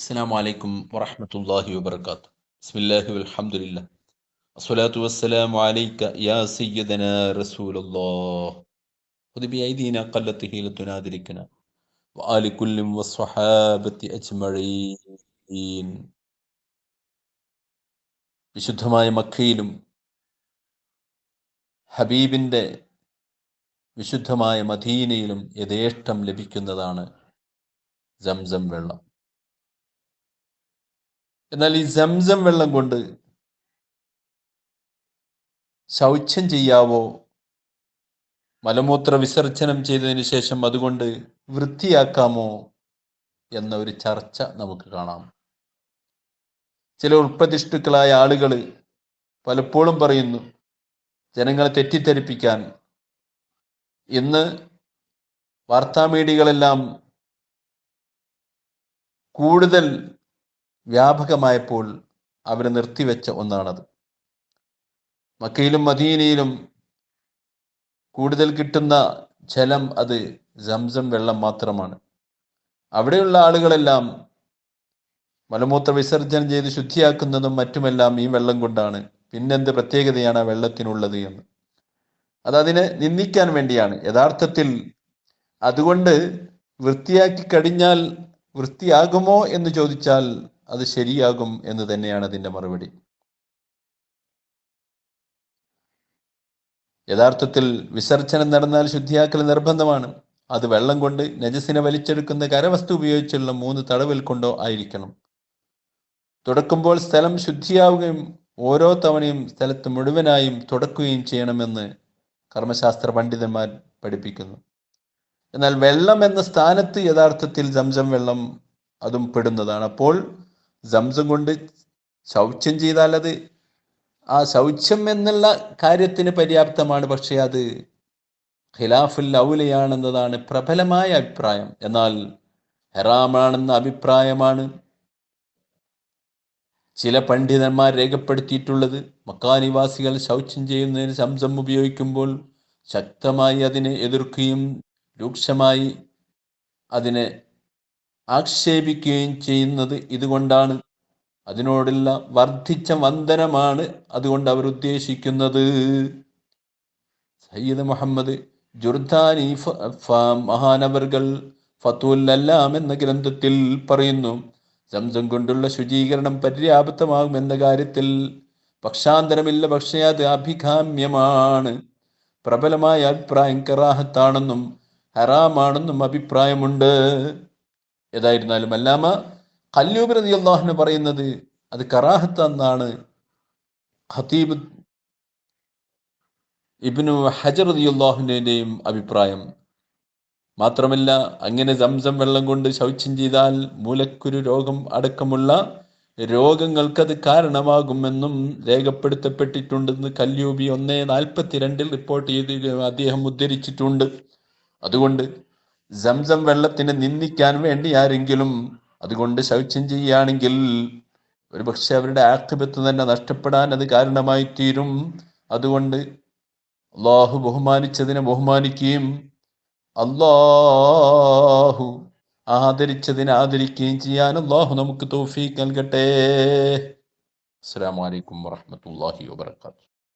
അസ്സാം വലൈക്കും വറഹമത്തല്ലാഹി വബർക്കാത്ത് ബിസ്മില്ലാഹി അൽഹംദുലില്ലാ അസ്സലാത്തു വസ്സലാം അലൈക യാ സയ്യിദന റസൂലുള്ളാഹ്. ഹുദിബി ഐദീന ഖല്ലത്ത് ഹീലത്തുനാദിരിക്കന വആലി കുല്ലിം വസ്വഹാബത്തി അജ്മഈൻ. വിശുദ്ധമായ മക്കയിലും ഹബീബിന്റെ വിശുദ്ധമായ മദീനയിലും യഥേഷ്ടം ലഭിക്കുന്നതാണ് ജംസം വെള്ളം. എന്നാൽ ഈ സംസം വെള്ളം കൊണ്ട് ശൗച്യം ചെയ്യാവോ? മലമൂത്ര വിസർജനം ചെയ്തതിന് ശേഷം അതുകൊണ്ട് വൃത്തിയാക്കാമോ? എന്ന ഒരു ചർച്ച നമുക്ക് കാണാം. ചില ഉൾപ്രതിഷ്ഠുക്കളായ ആളുകൾ പലപ്പോഴും പറയുന്നു ജനങ്ങളെ തെറ്റിദ്ധരിപ്പിക്കാൻ. ഇന്ന് വാർത്താമീഡിയകളെല്ലാം കൂടുതൽ വ്യാപകമായപ്പോൾ അവർ നിർത്തിവെച്ച ഒന്നാണത്. മക്കയിലും മദീനയിലും കൂടുതൽ കിട്ടുന്ന ജലം അത് സംസം വെള്ളം മാത്രമാണ്. അവിടെയുള്ള ആളുകളെല്ലാം മലമൂത്ര വിസർജനം ചെയ്ത് ശുദ്ധിയാക്കുന്നതും മറ്റുമെല്ലാം ഈ വെള്ളം കൊണ്ടാണ്. പിന്നെന്ത് പ്രത്യേകതയാണ് ആ വെള്ളത്തിനുള്ളത് എന്ന്. അത് അതിനെ നിന്ദിക്കാൻ വേണ്ടിയാണ്. യഥാർത്ഥത്തിൽ അതുകൊണ്ട് വൃത്തിയാക്കി കഴിഞ്ഞാൽ വൃത്തിയാകുമോ എന്ന് ചോദിച്ചാൽ അത് ശരിയാകും എന്ന് തന്നെയാണ് അതിന്റെ മറുപടി. യഥാർത്ഥത്തിൽ വിസർജനം നടന്നാൽ ശുദ്ധിയാക്കൽ നിർബന്ധമാണ്. അത് വെള്ളം കൊണ്ട് നജസിനെ വലിച്ചെടുക്കുന്ന കരവസ്തു ഉപയോഗിച്ചുള്ള മൂന്ന് തടവിൽ കൊണ്ടോ ആയിരിക്കണം. തുടക്കുമ്പോൾ സ്ഥലം ശുദ്ധിയാവുകയും ഓരോ തവണയും സ്ഥലത്ത് മുഴുവനായും തുടക്കുകയും ചെയ്യണമെന്ന് കർമ്മശാസ്ത്ര പണ്ഡിതന്മാർ പഠിപ്പിക്കുന്നു. എന്നാൽ വെള്ളം എന്ന സ്ഥാനത്ത് യഥാർത്ഥത്തിൽ ജംജം വെള്ളം അതും പെടുന്നതാണ്. അപ്പോൾ സംസം കൊണ്ട് ശൗച്യം ചെയ്താൽ അത് ആ ശൗച്യം എന്നുള്ള കാര്യത്തിന് പര്യാപ്തമാണ്. പക്ഷേ അത് ഖിലാഫുൽ ഔലയാണെന്നതാണ് പ്രബലമായ അഭിപ്രായം. എന്നാൽ ഹെറാമാണെന്ന അഭിപ്രായമാണ് ചില പണ്ഡിതന്മാർ രേഖപ്പെടുത്തിയിട്ടുള്ളത്. മക്കാനിവാസികൾ ശൗച്യം ചെയ്യുന്നതിന് സംസം ഉപയോഗിക്കുമ്പോൾ ശക്തമായി അതിനെ എതിർക്കുകയും രൂക്ഷമായി അതിനെ ആക്ഷേപിക്കുകയും ചെയ്യുന്നത് ഇതുകൊണ്ടാണ്. അതിനോടുള്ള വർദ്ധിച്ച വന്ദനമാണ് അതുകൊണ്ട് അവർ ഉദ്ദേശിക്കുന്നത്. സയ്യിദ് മുഹമ്മദ് ജുർദാനി മഹാനവർകൾ ഫത്തുൽ അല്ലാം എന്ന ഗ്രന്ഥത്തിൽ പറയുന്നു സംസം കൊണ്ടുള്ള ശുചീകരണം പര്യാപ്തമാകും എന്ന കാര്യത്തിൽ പക്ഷാന്തരമില്ല പക്ഷേ അത് അഭികാമ്യമാണ്. പ്രബലമായ അഭിപ്രായം കറാഹത്താണെന്നും ഹറാമാണെന്നും അഭിപ്രായമുണ്ട്. ഏതായിരുന്നാലും അല്ലാമ കല്ലൂബ് റതി അള്ളാഹുന് പറയുന്നത് അത് കറാഹത്ത് എന്നാണ്. ഖത്തീബ് ഇബ്നു ഹജർ റതി അള്ളാഹുവിന്റെയും അഭിപ്രായം. മാത്രമല്ല അങ്ങനെ സംസം വെള്ളം കൊണ്ട് ശൗച്യം ചെയ്താൽ മൂലക്കുരു രോഗം അടക്കമുള്ള രോഗങ്ങൾക്കത് കാരണമാകുമെന്നും രേഖപ്പെടുത്തപ്പെട്ടിട്ടുണ്ടെന്ന് കല്യൂബി ഒന്നേ നാൽപ്പത്തിരണ്ടിൽ റിപ്പോർട്ട് ചെയ്ത് അദ്ദേഹം ഉദ്ധരിച്ചിട്ടുണ്ട്. അതുകൊണ്ട് സംസം വെള്ളത്തിനെ നിന്ദിക്കാൻ വേണ്ടി ആരെങ്കിലും അതുകൊണ്ട് ശൗച്യം ചെയ്യുകയാണെങ്കിൽ ഒരു പക്ഷെ അവരുടെ ആക്തിപത്വം തന്നെ നഷ്ടപ്പെടാൻ അത് കാരണമായി തീരും. അതുകൊണ്ട് അള്ളാഹു ബഹുമാനിച്ചതിനെ ബഹുമാനിക്കുകയും അള്ളാഹു ആദരിച്ചതിനെ ആദരിക്കുകയും ചെയ്യാൻ അള്ളാഹു നമുക്ക് തോഫീക്ക് നൽകട്ടെ. അസ്സാം വലൈക്കും വാഹമത്തല്ലാഹി വാബർക്കാത്തു